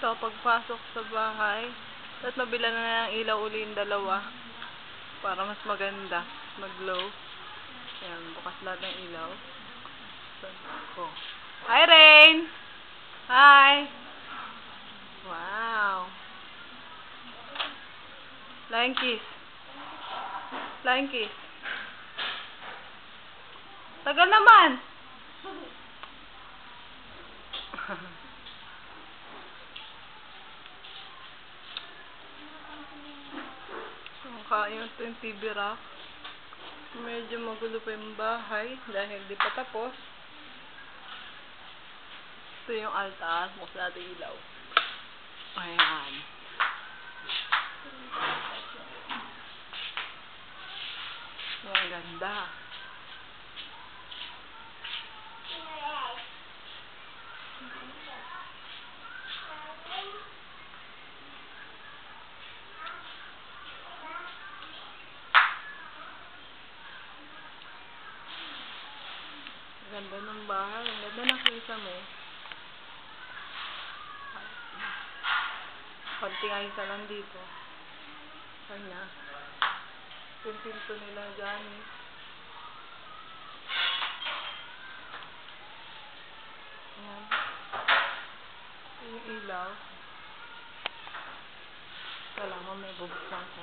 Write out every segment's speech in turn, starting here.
So, pagpasok sa bahay, at mabila na ng ilaw uli yung dalawa para mas maganda, mag-glow. Ayan, bukas lahat ng ilaw. So, ko. Hi, Rain! Hi! Wow! Flying kiss. Flying kiss. Tagal naman! Ang kain ito yung TV rack. Medyo magulo pa yung bahay dahil di pa tapos. Ito yung altar. Bukas natin ilaw. Ayan. Ang ganda. Ang Ganda ng bahay. Ang ganda ng kita mo. Konting ayos lang dito. Yung pinto nila dyan eh. Ayan. Yung ilaw. Kailangan may bubuksan ko.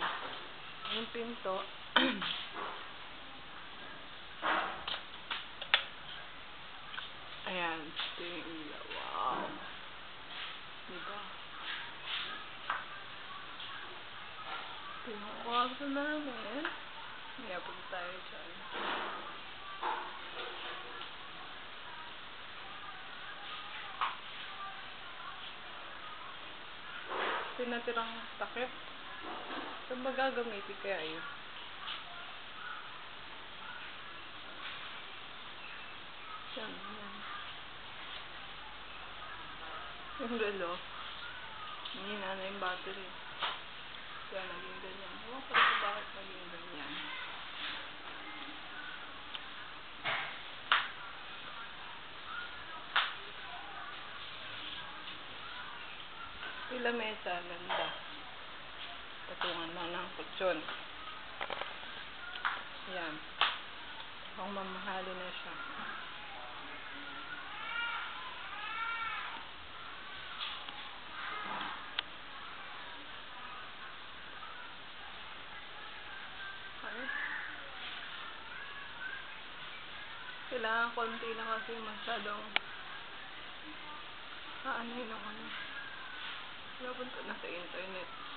Yung pinto. Ayan. Ito yung ilaw. Wow. Diba? Yung kwarto namin. Kaya punta tayo dyan. Ito yung natirang takip. Saan ba gagamitin kaya yun? Yan, yan. Yung relo. Hihina na yung battery. Kaya naging Sila mesa, ganda. Patungan lang ng kutsyon. Yan. Ang mamahali na siya. Kailangan konti lang kasi masyadong ah, ano yun ang ano. Napunta na sa internet.